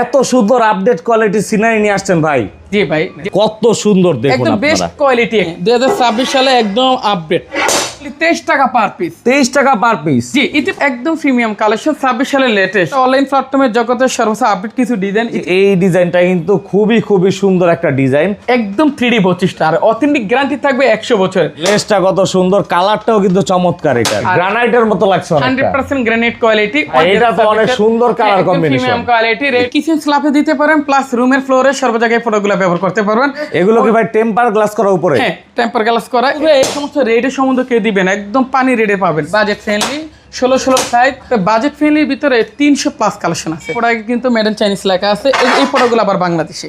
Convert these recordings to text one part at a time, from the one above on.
এত সুন্দর update quality scenery নিয়ে আসছেন ভাই। জি ভাই। কত সুন্দর দেখুন একদম বেস্ট কোয়ালিটি দুই হাজার ছাব্বিশ সালে একদম আপডেট তেইশ টাকা পার পিস তেইশ টাকা পার পিস জি এটি একদম প্রিমিয়াম কালেকশন ছাব্বিশ সালের লেটেস্ট অনলাইন প্ল্যাটফর্মের জগতের সর্বোচ্চ আপডেট কিছু ডিজাইন এই ডিজাইনটা কিন্তু খুবই খুবই সুন্দর একটা ডিজাইন একদম আর অথেন্টিক গ্যারান্টি থাকবে একশো বছর লেসটা কত সুন্দর কালারটাও কিন্তু চমৎকার এটা। গ্রানাইটের মতো লাগছে গ্রানাইট কোয়ালিটি এটা তো অনেক সুন্দর। প্রিমিয়াম কোয়ালিটি কিচেন দিতে পারেন প্লাস রুমের ফ্লোরে সর্ব জায়গায় ব্যবহার করতে পারবেন। এগুলো কি ভাই টেম্পার গ্লাস করা উপরে? হ্যাঁ টেম্পার গ্লাস করা এগুলো এই সমস্ত রেটের সম্বন্ধে কে দিবেন একদম পানি রেটে পাবেন। বাজেট ফ্রেন্ডলি ষোলো ষোলো সাইজ বাজেট ফ্রেন্ডলির ভিতরে তিনশো প্লাস কালেকশন আছে। প্রোডাক্ট কিন্তু মেড ইন চাইনিজ লেখা আছে। এই- এই প্রোডাক্টগুলো আবার বাংলাদেশে।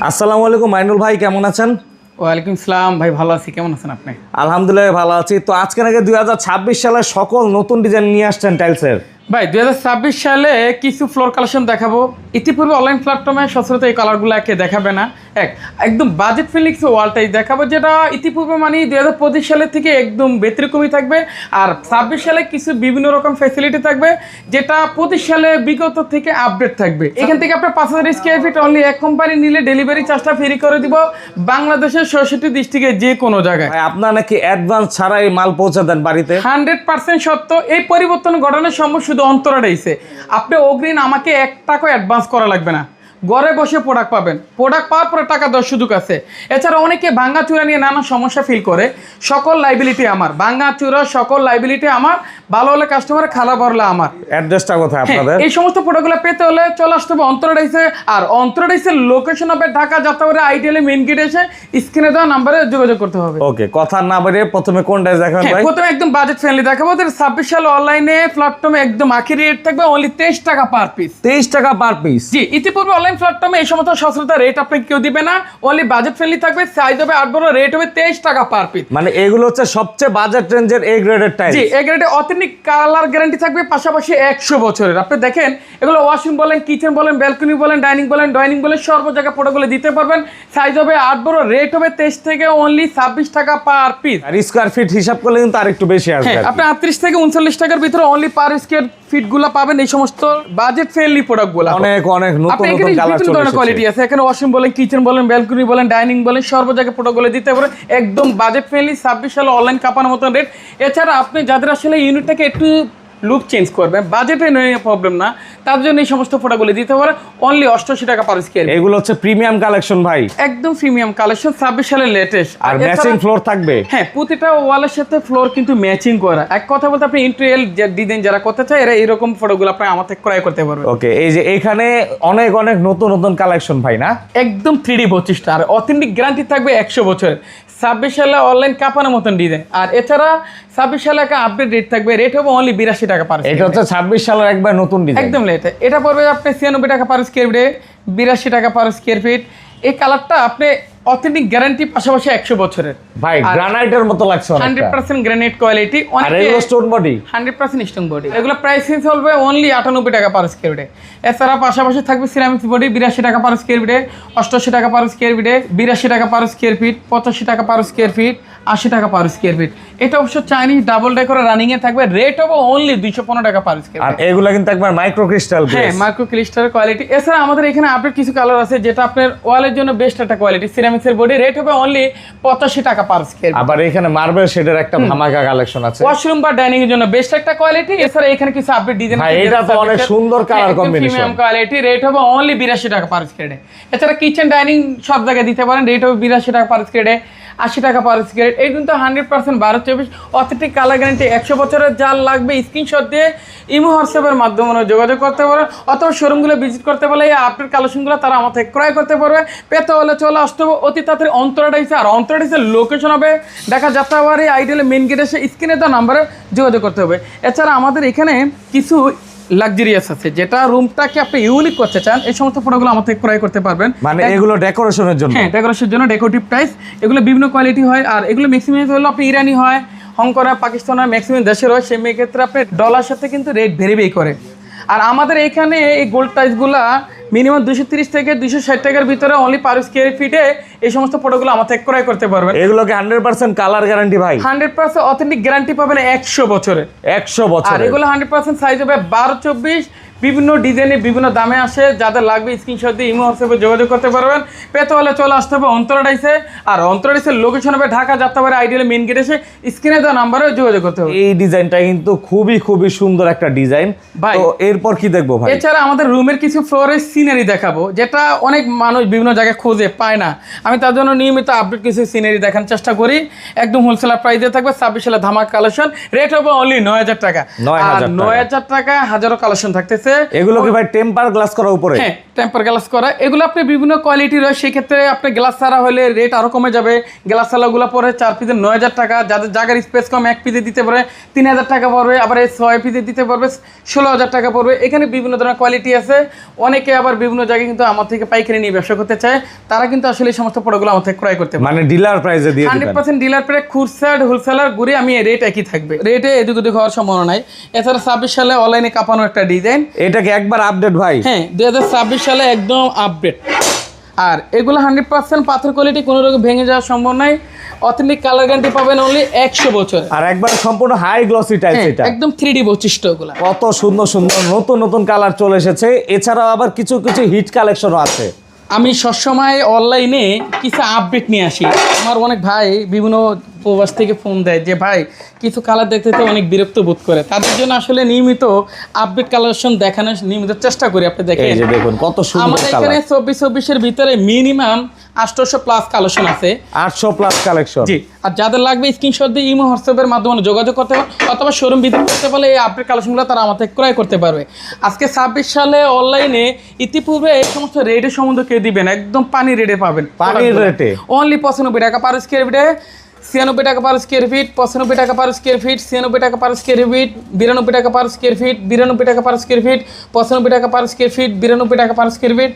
আসসালামু আলাইকুম মাইনুল ভাই কেমন আছেন? ওয়ালাইকুম সালাম। ভাই ভালো আছি। কেমন আছেন আপনি? আলহামদুলিল্লাহ ভালো আছি। তো আজকে নাকি দুই হাজার ছাব্বিশ সালের সকল নতুন ডিজাইন নিয়ে আসছেন টাইলসের ভাই দুই হাজার ছাব্বিশ সালে কিছু ফ্লোর কালেকশন দেখাবো। ইতিপূর্বে অনলাইন প্ল্যাটফর্মে সচরাচর এই কালারগুলো একে দেখাবে না। এক একদম বাজেট ফ্রেন্ডলি কিছু ওয়ালটাই দেখাবো যেটা ইতিপূর্বে মানে দুই হাজার পঁচিশ সালের থেকে একদম ব্যতিক্রমী থাকবে। আর ছাব্বিশ সালে কিছু বিভিন্ন রকম ফ্যাসিলিটি থাকবে যেটা পঁচিশ সালে বিগত থেকে আপডেট থাকবে। এখান থেকে আপনার পাঁচ হাজার স্কোয়ার ফিট অনলি এক কোম্পানি নিলে ডেলিভারি চার্জটা ফ্রি করে দিব বাংলাদেশের সরস্বতী ডিস্ট্রিক্টে যে কোনো জায়গায়। আপনার নাকি অ্যাডভান্স ছাড়াই মাল পৌঁছে দেন বাড়িতে? হান্ড্রেড পার্সেন্ট সত্য এই পরিবর্তন ঘটানোর সম্ভব শুধু অন্তরা রয়েছে আপনি অগ্রিম আমাকে এক টাকা অ্যাডভান্স করা লাগবে না। ঘরে বসে প্রোডাক্ট পাবেন। প্রোডাক্ট পাওয়ার পরে টাকা দেওয়ার সুযোগ আছে। এছাড়া অনেকে ভাঙ্গা চূড়া নিয়ে নানা সমস্যা ফিল করে। সকল লাইবিলিটি আমার। ভাঙ্গা চূড়া সকল লাইবিলিটি আমার। ভালো হলে কাস্টমার খারাপ হলে আমার। অ্যাড্রেসটা কোথায় হ্যাঁ, আপনাদের? এই সমস্ত প্রোডাক্টগুলো পেতে হলে চলে আসতে হবে অন্তরাইসে। আর অন্তরাইসের লোকেশন হবে ঢাকা যাত্রাবাড়ি আইডিয়ালে মেন গেট এসে স্ক্রিনে দেওয়া নাম্বারে যোগাযোগ করতে হবে। ওকে কথা না বেরিয়ে প্রথমে কোন ড্রেস দেখাবেন হ্যাঁ, ভাই? প্রথমে একদম বাজেট ফ্রেন্ডলি দেখাবো। ওদের ছাব্বিশ সাল অনলাইনে প্ল্যাটফর্মে একদম আখি রেট থাকবে অনলি তেইশ টাকা পার পিস তেইশ টাকা পার পিস জি ইতিপূর্বে অনলাইন প্ল্যাটফর্মে এই সমস্ত সস্তা রেট আপনি কেউ দিবে না। অনলি বাজেট ফ্রেন্ডলি থাকবে সাইজ হবে আট বড় রেট হবে তেইশ টাকা পার পিস মানে এগুলো হচ্ছে সবচেয়ে বাজেট রেঞ্জের এ গ্রেডের টাইল জি এ গ্রেডে অথেন্টিক কালার গ্যারান্টি থাকবে পাশাপাশি একশো বছরের। আপনি দেখেন এগুলো ওয়াশরুম বলেন কিচেন বলেন ব্যালকনি বলেন ডাইনিং বলেন ডাইনিং বলেন সর্ব জায়গায় প্রোডাক্টগুলো দিতে পারবেন। সাইজ হবে আট বড় রেট হবে তেইশ থেকে অনলি ছাব্বিশ টাকা পার পিস আর স্কোয়ার ফিট হিসাব করলে কিন্তু আরেকটু বেশি আসবে হ্যাঁ আর কি। আপনি আটত্রিশ থেকে উনচল্লিশ টাকার ভিতরে অনলি পার স্কোয়ার ফিটগুলা পাবেন এই সমস্ত বাজেট ফ্রেন্ডলি প্রোডাক্টগুলো অনেক অনেক নতুন নতুন কালার চলে ধরনের কোয়ালিটি আছে এখানে ওয়াশিং বলেন কিচেন বলেন ব্যালকনি বলেন ডাইনিং বলেন সর্ব জায়গায় প্রোডাক্টগুলো দিতে পারেন একদম বাজেট ফ্রেন্ডলি ছাব্বিশ সালে অনলাইন কাপানোর মতন রেট এছাড়া আপনি যাদের আসলে ইউনিটটাকে একটু লুক চেঞ্জ করবে বাজেটে নিয়ে প্রবলেম না তার জন্য এই সমস্ত প্রোডাক্টগুলো দিতে পারে অনলি অষ্টআশি টাকা পার স্কোয়ার এগুলো হচ্ছে প্রিমিয়াম কালেকশন ভাই। একদম প্রিমিয়াম কালেকশন ছাব্বিশ সালের লেটেস্ট আর ম্যাচিং ফ্লোর থাকবে। হ্যাঁ প্রতিটা ওয়ালের সাথে ফ্লোর কিন্তু ম্যাচিং করা। এক কথা বলতে আপনি ইন্টুরিয়াল ডিজাইন যারা করতে চায় এরা এরকম ফটোগুলো আপনি আমার থেকে ক্রয় করতে পারবেন ওকে এই যে এখানে অনেক অনেক নতুন নতুন কালেকশন ভাই না? একদম থ্রি ডি পঁচিশটা আর অথেন্টিক গ্যারান্টি থাকবে একশো বছর ছাব্বিশ সালে অনলাইন কাপানোর মতন ডিজাইন আর এছাড়া ছাব্বিশ সালে একটা আপডেট রেট থাকবে রেট হবে অনলি বিরাশি টাকা পার এটা হচ্ছে ছাব্বিশ সালের একবার নতুন ডিজাইন একদম লেট এটা পড়বে আপনি ছিয়ানব্বই টাকা পার স্কোয়ার ফিটে বিরাশি টাকা পার স্কোয়ার ফিট এই কালারটা আপনি অথেন্টিক গ্যারান্টি পাশাপাশি একশো বছরের। ভাই গ্রানাইটের মতো লাগছে হান্ড্রেড অনেকটা পার্সেন্ট গ্রানাইট কোয়ালিটি আর এগুলো stone body hundred percent strong body এগুলো প্রাইস চেঞ্জ হবে অনলি আটানব্বই টাকা পার স্কোয়ার ফিটে এছাড়া পাশাপাশি থাকবে সিরামিক্স বডি বিরাশি টাকা পার স্কোয়ার ফিটে অষ্টআশি টাকা পার স্কোয়ার ফিটে বিরাশি টাকা পার স্কোয়ার ফিট পঁচাশি টাকা পার স্কোয়ার ফিট আশি টাকা পার স্কোয়ার ফিট এটা অবশ্য চাইনিজ ডাবল ডেকোরে রানিং এ থাকবে রেট হবে অনলি দুইশো পনেরো টাকা পার স্কোয়ার আর এগুলো কিন্তু একবার মাইক্রো ক্রিস্টাল হ্যাঁ মাইক্রো ক্লিস্টারের কোয়ালিটি এছাড়া আমাদের এখানে আপডেট কিছু কালার আছে যেটা আপনার ওয়ালের জন্য বেস্ট একটা কোয়ালিটি সিরামিক্সের বডি রেট হবে অনলি পঁচাশি টাকা পার স্কোয়ার আবার এখানে মার্বেল শেডের একটা ধামাকা কালেকশন আছে। ওয়াশরুম বা ডাইনিং এর জন্য বেস্ট একটা কোয়ালিটি এছাড়া এখানে কিছু আপডেট ডিজাইন ভাই, এটা তো অনেক সুন্দর। প্রিমিয়াম কোয়ালিটি রেট হবে অনলি বিরাশি টাকা পার স্কোয়ারে এছাড়া কিচেন ডাইনিং সব জায়গায় দিতে পারেন রেট হবে বিরাশি টাকা পার স্কোয়ারে আশি টাকা পার স্কোয়ার এই কিন্তু হান্ড্রেড পার্সেন্ট বারো চব্বিশ অথেন্টিক কালার গ্যারান্টি একশো বছরের যার লাগবে স্ক্রিনশট দিয়ে ইমো হোয়াটসঅ্যাপের মাধ্যমে যোগাযোগ করতে পারেন অথবা শোরুমগুলো ভিজিট করতে পারলে এই আপডেট কালেকশনগুলো তারা আমার থেকে ক্রয় করতে পারবে। পেতে হলে চলে আসতে হবে। অতি তাড়াতাড়ি অন্তরাডাইসে আর অন্তরাডাইসের লোকেশন হবে। দেখা যাত্রাবাড়ি আইডিয়ালে মেন গেটে এসে স্ক্রিনে দেওয়া নাম্বারে যোগাযোগ করতে হবে। এছাড়া আমাদের এখানে কিছু লাক্সারিয়াস আছে যেটা রুমটাকে আপনি ইউনিক করতে চান এই সমস্ত ফটোগুলো আমাদের ক্রয় করতে পারবেন। মানে এগুলো ডেকোরেশনের জন্য? হ্যাঁ ডেকোরেশনের জন্য ডেকোরেটিভ টাইস এগুলো বিভিন্ন কোয়ালিটি হয় আর এগুলো ম্যাক্সিমাম হলো আপনি ইরানি হয় হংকরা পাকিস্তান হয় ম্যাক্সিমাম দেশের হয় সেই ক্ষেত্রে আপনি ডলার সাথে কিন্তু রেট ভেরিফাই করে। আর আমাদের এখানে এই গোল্ড টাইসগুলা মিনিমাম দুশো তিরিশ থেকে দুশো ষাট টাকার ভিতরে অনলি পার স্কোয়ার ফিটে এই সমস্ত প্রোডাক্টগুলো আমার থেকে ক্রয় করতে পারবেন। এগুলোকে হান্ড্রেড পার্সেন্ট কালার গ্যারান্টি ভাই। হান্ড্রেড পার্সেন্ট অথেন্টিক গ্যারান্টি পাবেন একশো বছরে। একশো বছর। এগুলো হান্ড্রেড পার্সেন্ট সাইজ হবে বারো চব্বিশ বিভিন্ন ডিজাইনে বিভিন্ন দামে আসে। যাদের লাগবে স্ক্রিনশট দিয়ে ইমো হোয়াটসঅ্যাপে যোগাযোগ করতে পারবেন। পেতে হলে চলে আসতে হবে অন্তরাডাইসে। আর অন্তরাডাইসের লোকেশন হবে Dhaka Jatrabari ideal main gate এসে স্ক্রিনে দেওয়া নাম্বারে যোগাযোগ করতে হবে। এই ডিজাইনটা কিন্তু খুবই খুবই সুন্দর একটা ডিজাইন। ভাই। তো এরপর কি দেখব ভাই? এছাড়া আমাদের রুমের কিছু ফ্লোরের সিনারি দেখাবো যেটা অনেক মানুষ বিভিন্ন জায়গায় খোঁজে পায় না। আমি তার জন্য নিয়মিত আপডেট কিছু সিনারি দেখানোর চেষ্টা করি। একদম হোলসেলার প্রাইসে থাকবে ছাব্বিশ সালে ধামাক কালেকশন রেট হবে অনলি নয় হাজার টাকা। আর টাকা। নয় হাজার টাকা হাজারো কালেকশন থাকতেছে। এগুলো কি ভাই টেম্পার গ্লাস করা উপরে? হ্যাঁ টেম্পার গ্লাস করা। এগুলো আপনি বিভিন্ন কোয়ালিটির হয় সেক্ষেত্রে আপনি গ্লাস ছাড়া হলে রেট আরও কমে যাবে। গ্লাস ছাড়াগুলো পরে চার পিসে নয় হাজার টাকা। যাদের জায়গার স্পেস কম এক পিসে দিতে পারে তিন হাজার টাকা পড়বে। আবার এই ছয় পিসে দিতে পারবে ষোলো হাজার টাকা পড়বে। এখানে বিভিন্ন ধরনের কোয়ালিটি আছে। অনেকে আবার বিভিন্ন জায়গায় কিন্তু আমার থেকে পাইকারি নিয়ে ব্যবসা করতে চায়। তারা কিন্তু আসলে এই সমস্ত প্রোডাক্টগুলো আমার থেকে ক্রয় করতে পারে। মানে ডিলার প্রাইসে দিয়ে হান্ড্রেড দিবেন পার্সেন্ট ডিলার প্রায় খুরসাড হোলসেলার ঘুরে আমি রেট একই থাকবে। রেটে এদিক ওদিক হওয়ার সম্ভাবনা নাই। এছাড়া ছাব্বিশ সালে অনলাইনে কাঁপানো একটা ডিজাইন এটা কি একবার আপডেট ভাই। হ্যাঁ দুই হাজার ছাব্বিশ সালে একদম আপডেট আর এগুলো হান্ড্রেড পার্সেন্ট পাথর কোয়ালিটি কোনো রকম ভেঙে যাওয়ার সম্ভব নাই। অথেন্টিক কালার গ্যারান্টি পাবেন অনলি একশো বছর। আর একবার সম্পূর্ণ হাই গ্লসি টাইপ এটা। একদম থ্রি ডি বৈশিষ্ট্য ওগুলা কত সুন্দর সুন্দর নতুন নতুন কালার চলে এসেছে। এছাড়াও আবার কিছু কিছু হিট কালেকশনও আছে। আমি সবসময় অনলাইনে কিছু আপডেট নিয়ে আসি। আমার অনেক ভাই বিভিন্ন প্রবাস থেকে ফোন দেয় যে ভাই কিছু কালার দেখতে তো অনেক বিরক্ত বোধ করে। তাদের জন্য আসলে নিয়মিত আপডেট কালেকশন দেখানোর নিয়মিত চেষ্টা করি আপনি এই দেখেন যে দেখুন কত সুন্দর আমাদের এখানে কালার চব্বিশ চব্বিশের ভিতরে মিনিমাম আটশোশো প্লাস কালেকশন আছে। আটশো প্লাস কালেকশন জি আর যাদের লাগবে স্ক্রিনশট দিয়ে ইমো হোয়াটসঅ্যাপের মাধ্যমে যোগাযোগ করতে অথবা শোরুম ভিজিট করতে পারলে এই আপডেট কালেকশনগুলো তারা থেকে ক্রয় করতে পারবে। আজকে ছাব্বিশ সালে অনলাইনে ইতিপূর্বে এই সমস্ত রেটের সম্বন্ধে কে দিবেন একদম পানি রেটে পাবেন। পানির রেটে? অনলি পঁচানব্বই টাকা পার স্কোয়ার ফিটে ছিয়ানব্বই টাকা পার স্কোয়ার ফিট পঁচানব্বই টাকা পার স্কোয়ার ফিট ছিয়ানব্বই টাকা পার স্কোয়ার ফিট বিরানব্বই টাকা পার স্কোয়ার ফিট বিরানব্বই টাকা পার স্কোয়ার ফিট পঁচানব্বই টাকা পার স্কোয়ার ফিট বিরানব্বই টাকা পার স্কোয়ার ফিট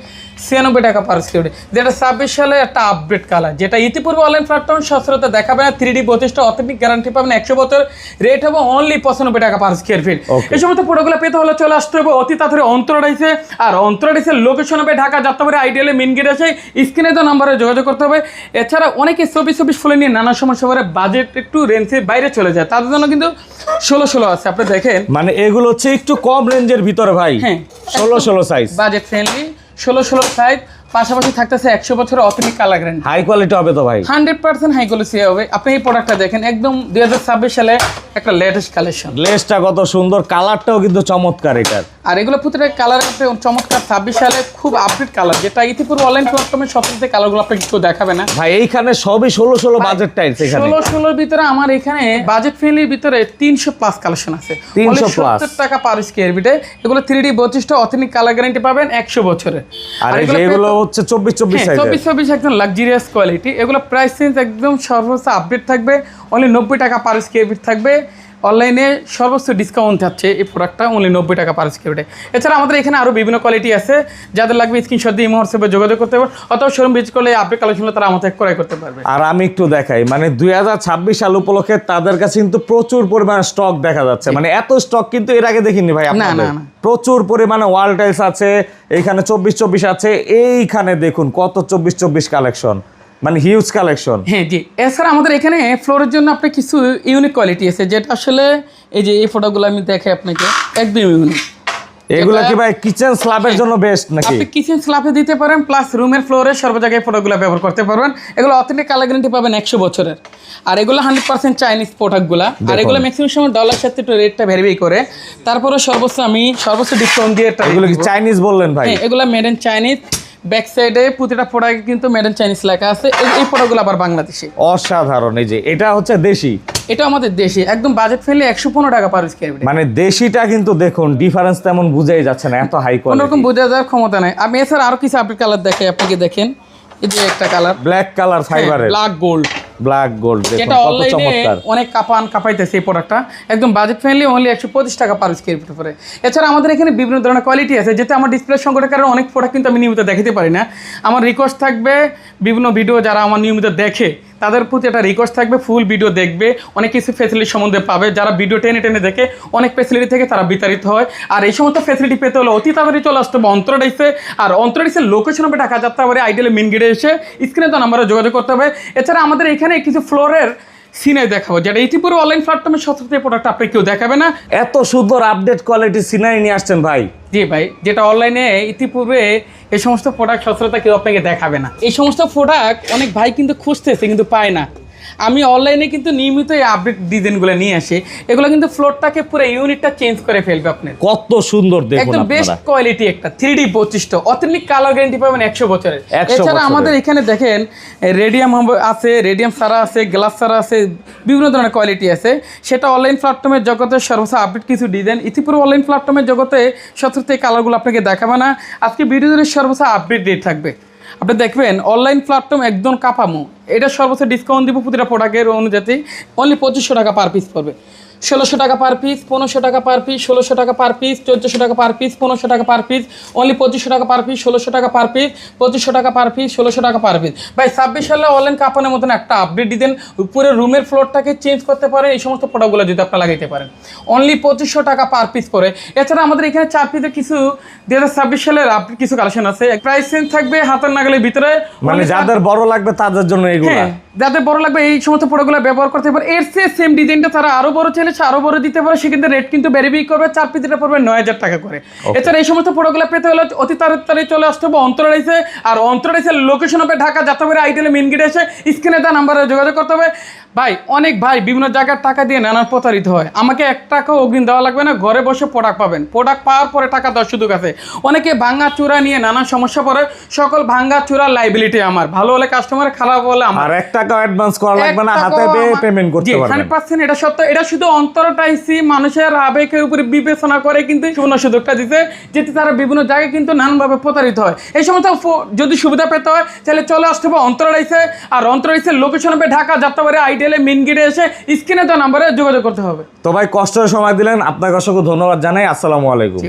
ছিয়ানব্বই টাকা পার স্কোয়ার ফিট যেটা ছাব্বিশ সালে একটা আপডেট কালার যেটা ইতিপূর্বে অনলাইন প্ল্যাটফর্ম সচরাচর দেখাবে না থ্রি ডি বৈশিষ্ট্য অথেন্টিক গ্যারান্টি পাবেন একশো বছর রেট হবে অনলি পঁচানব্বই টাকা পার স্কোয়ার ফিট. এই সমস্ত প্রোডাক্টগুলো পেতে হলে চলে আসতে হবে অতি তাড়াতাড়ি অন্তরাইসে আর অন্তরাইসের লোকেশন হবে ঢাকা যাত্রাবাড়ি আইডিয়ালে মেন গেট আছে স্ক্রিনে তো নাম্বারে যোগাযোগ করতে হবে। এছাড়া অনেকে চব্বিশ চব্বিশ ফুলে নিয়ে নানা সমস্যা করে বাজেট একটু রেঞ্জের বাইরে চলে যায় তাদের জন্য কিন্তু ষোলো ষোলো আছে। আপনি দেখেন। মানে এগুলো হচ্ছে একটু কম রেঞ্জের ভিতরে ভাই। হ্যাঁ। ষোলো ষোলো সাইজ বাজেট ফ্রেন্ডলি ষোলো ষোলো সাইজ পাশাপাশি থাকতেছে একশো বছরের authentic colour guarantee high quality হবে তো ভাই। হান্ড্রেড পার্সেন্ট হাই কোয়ালিটি হবে। আপনি এই প্রোডাক্টটা দেখেন একদম দুই হাজার ছাব্বিশ সালে একটা লেটেস্ট কালেকশন লেসটা কত সুন্দর কালারটাও কিন্তু চমৎকার এটার। আর এগুলো প্রতিটা কালার আপনি চমৎকার ছাব্বিশ সালে খুব আপডেট কালার যেটা ইতিপূর্বে অনলাইন প্ল্যাটফর্মে সবচেয়ে কালারগুলো আপনাকে কেউ দেখাবে না। ভাই এইখানে সবই ষোলো ষোলো বাজেট এখানে। ষোলো ষোলোর ভিতরে আমার এখানে বাজেট ফ্রেন্ডলির ভিতরে তিনশো প্লাস কালেকশন আছে। 300 plus। সত্তর টাকা পার স্কোয়ার ফিটে এগুলো থ্রি ডি বৈশিষ্ট্য অথেন্টিক কালার গ্যারান্টি পাবেন একশো বছরে। আর এগুলো হচ্ছে চব্বিশ চব্বিশ চব্বিশ চব্বিশ একদম লাক্সারিয়াস কোয়ালিটি এগুলো প্রাইস চেঞ্জ একদম সর্বোচ্চ আপডেট থাকবে। অনলি নব্বই টাকা পার স্কোয়ার ফিট থাকবে। অনলাইনে সর্বোচ্চ ডিসকাউন্ট থাকছে এই প্রোডাক্টটা অনলি নব্বই টাকা পার স্কোয়ার ফিটে এছাড়া আমাদের এখানে আরও বিভিন্ন কোয়ালিটি আছে যাদের লাগবে স্ক্রিনশট দিয়ে হোয়াটসঅ্যাপে যোগাযোগ করতে পারবে অথবা শোরুম ভিজিট করলে আপডেট কালেকশনগুলো তারা আমাদের ক্রয় করতে পারবে। আর আমি একটু দেখাই মানে দুই হাজার ছাব্বিশ সাল উপলক্ষে তাদের কাছে কিন্তু প্রচুর পরিমাণে স্টক দেখা যাচ্ছে। মানে এত স্টক কিন্তু এর আগে দেখিনি ভাই আপনাদের। না, না। প্রচুর পরিমাণে ওয়াল টাইলস আছে এইখানে চব্বিশ চব্বিশ আছে এইখানে দেখুন কত চব্বিশ চব্বিশ কালেকশন মানে হিউজ কালেকশন হ্যাঁ জি। এছাড়া আমাদের এখানে ফ্লোরের জন্য আপনার কিছু ইউনিক কোয়ালিটি আছে যেটা আসলে এই যে এই ফটোগুলো আমি দেখে আপনাকে একদম ইউনিক এগুলো কি ভাই কিচেন স্ল্যাবের জন্য বেস্ট নাকি? আপনি কিচেন দিতে পারেন প্লাস রুমের ফ্লোরে সর্ব জায়গায় ফটোগুলো ব্যবহার করতে পারবেন। এগুলো অথেন্টিক কালার গ্যারান্টি পাবেন একশো বছরের। আর এগুলো হান্ড্রেড পার্সেন্ট চাইনিজ প্রোডাক্টগুলো আর এগুলো ম্যাক্সিমাম সময় ডলার সাথে একটু রেটটা ভেরিফাই করে। তারপরে সর্বোচ্চ আমি সর্বোচ্চ ডিসকাউন্ট দিয়ে এগুলো কি চাইনিজ বললেন ভাই? হ্যাঁ এগুলো মেড ইন চাইনিজ ব্যাক সাইডে প্রতিটা প্রোডাক্ট কিন্তু মেড ইন চাইনিজ লেখা আছে। এই- প্রোডাক্টগুলো আবার বাংলাদেশি। অসাধারণ এই যে এটা হচ্ছে দেশি। এটা আমাদের দেশি। একদম বাজেট ফেলে একশো পনেরো টাকা পার স্কোয়ার ফিট মানে দেশিটা কিন্তু দেখুন ডিফারেন্স তেমন বুঝাই যাচ্ছে না এত হাই কোনো কোয়ালিটি রকম বোঝা যাওয়ার ক্ষমতা নাই। আমি এছাড়া আরও কিছু আপনি কালার দেখাই আপনাকে দেখেন? এই যে একটা কালার ব্ল্যাক কালার ফাইবারের ব্ল্যাক গোল্ড ব্ল্যাক গোল্ড কত অনলাইনে অনেক কাপান কাপাইতেছে এই প্রোডাক্টটা একদম বাজেট ফ্রেন্ডলি অনলি একশো পঁচিশ টাকা পার স্কোয়ার ফিট পরে এছাড়া আমাদের এখানে বিভিন্ন ধরনের কোয়ালিটি আছে যেটা আমার ডিসপ্লে সংকটের কারণে অনেক প্রোডাক্ট কিন্তু আমি নিয়মিত দেখাতে পারি না। আমার রিকোয়েস্ট থাকবে বিভিন্ন ভিডিও যারা আমার নিয়মিত দেখে তাদের প্রতি একটা রিকোয়েস্ট থাকবে ফুল ভিডিও দেখবে, অনেক কিছু ফেসিলিটি সম্বন্ধে পাবে। যারা ভিডিও টেনে টেনে দেখে, অনেক ফেসিলিটি থেকে তারা বিতাড়িত হয়। আর এই সমস্ত ফেসিলিটি পেতে হলে অতি তাড়াতাড়ি চলে আসতে হবে অন্তরডাইসে আর অন্তরডাইসের লোকেশন হবে ঢাকা যাত্রাবাড়ি আইডিয়ালে মেন এসে স্ক্রিনে তো নাম্বারে যোগাযোগ করতে হবে। এছাড়া আমাদের এখানে কিছু ফ্লোরের সিনে দেখাবো। যেটা ইতিপূর্বে অনলাইন প্ল্যাটফর্মে সত্যি প্রোডাক্ট আপনি কেউ দেখাবে না। এত সুন্দর আপডেট কোয়ালিটি সিনাই নিয়ে আসছেন ভাই। জি ভাই যেটা অনলাইনে ইতিপূর্বে এই সমস্ত প্রোডাক্ট সচরাচর কেউ আপনাকে দেখাবে না। এই সমস্ত প্রোডাক্ট অনেক ভাই কিন্তু খুঁজতেছে কিন্তু পায় না। আমি অনলাইনে কিন্তু নিয়মিত এই আপডেট ডিজাইনগুলো নিয়ে আসি। এগুলো কিন্তু ফ্লোরটাকে পুরো ইউনিটটা চেঞ্জ করে ফেলবে আপনার কত সুন্দর দেখুন একদম বেস্ট কোয়ালিটি একটা থ্রি ডি পঁচিশটা অথেন্টিক কালার গ্যারান্টি পাবেন একশো বছরের। এছাড়া আমাদের এখানে দেখেন রেডিয়াম আছে রেডিয়াম সারা আছে গ্লাস সারা আছে বিভিন্ন ধরনের কোয়ালিটি আছে। সেটা অনলাইন প্ল্যাটফর্মের জগতে সর্বশেষ আপডেট কিছু ডিজাইন ইতিপূর্বে অনলাইন প্ল্যাটফর্মের জগতে সত্তর থেকে কালারগুলো আপনাকে দেখাবে না। আজকে ভিডিওতে সর্বশেষ আপডেট থাকবে। আপনি দেখবেন অনলাইন প্ল্যাটফর্ম একদম কাপামো। এটা সর্বোচ্চ ডিসকাউন্ট দিব প্রতিটা প্রোডাক্টের অনুযায়ী। অনলি পঁচিশশো টাকা পার পিস পড়বে। ষোলোশো টাকা পার পিস পনেরোশো টাকা পার পিস ষোলোশো টাকা পার পিস চোদ্দোশো টাকা পার পিস পনেরোশো টাকা পার পিস অনলি পঁচিশশো টাকা পার পিস ষোলোশো টাকা পার পিস পঁচিশশো টাকা পার পিস ষোলোশো টাকা পার পিস ভাই ছাব্বিশ সালে অনলাইন কাপানের মতন একটা আপডেট দিতেন উপরে রুমের ফ্লোরটাকে চেঞ্জ করতে পারে এই সমস্ত প্রোডাক্টগুলো যদি আপনারা লাগাইতে পারেন অনলি পঁচিশশো টাকা পার পিস করে এছাড়া আমাদের এখানে চার পিসে কিছু দু হাজার ছাব্বিশ সালের আপডেট কিছু কালেকশন আছে প্রাইস চেঞ্জ থাকবে হাতের নাগালের ভিতরে মানে যাদের বড় লাগবে তাদের জন্য এগুলা হ্যাঁ যাদের বড় লাগবে এই সমস্ত প্রোডাক্টগুলো ব্যবহার করতে পারে। এর চেয়ে সেম ডিজাইনটা তারা আরও বড় চাইলে সে আরও বড় দিতে পারে। সেক্ষেত্রে রেট কিন্তু ভেরিফাই করবে। চার পিসটা পড়বে নয় হাজার টাকা করে। এছাড়া এই সমস্ত প্রোডাক্টগুলো পেতে হলে অতি তাড়াতাড়ি চলে আসতে হবে অন্তরাইসে। আর অন্তরাইসের লোকেশন হবে ঢাকা যাতে যাত্রাবাড়ি আইটেলে মেন গেটে এসে স্ক্রিনে তার নাম্বারে যোগাযোগ করতে হবে। ভাই অনেক ভাই বিভিন্ন জায়গার টাকা দিয়ে নানান প্রতারিত হয়। আমাকে এক টাকাও অগ্রিম দেওয়া লাগবে না ঘরে বসে প্রোডাক্ট পাবেন। প্রোডাক্ট পাওয়ার পরে টাকা দেওয়ার সুযোগ আছে। অনেকে ভাঙ্গা চূড়া নিয়ে নানান সমস্যা পড়ে। সকল ভাঙ্গা চূড়ার লাইবিলিটি আমার। ভালো হলে কাস্টমার খারাপ হলে আমার। এক টাকা অ্যাডভান্স করা লাগবে না হাতে পেয়ে পেমেন্ট করতে পারবেন। 100% এটা সত্য। এটা শুধু অন্তরটাইছি মানুষের আবেগের উপরে বিবেচনা করে কিন্তু সুবর্ণ সুযোগটা দিতে যেতে তারা বিভিন্ন জায়গায় কিন্তু নানানভাবে প্রতারিত হয়। এই সমস্ত যদি সুবিধা পেতে হয় তাহলে চলে আসতে হবে অন্তরাইসে আর অন্তরাইসের লোকেশন হবে ঢাকা যাত্রাবাড়ি আইডিয়ালে মেন গেটে এসে স্ক্রিনে তো নাম্বারে যোগাযোগ করতে হবে তো ভাই কষ্টের সময় দিলেন আপনাকে অসংখ্য ধন্যবাদ জানাই আসসালামু আলাইকুম।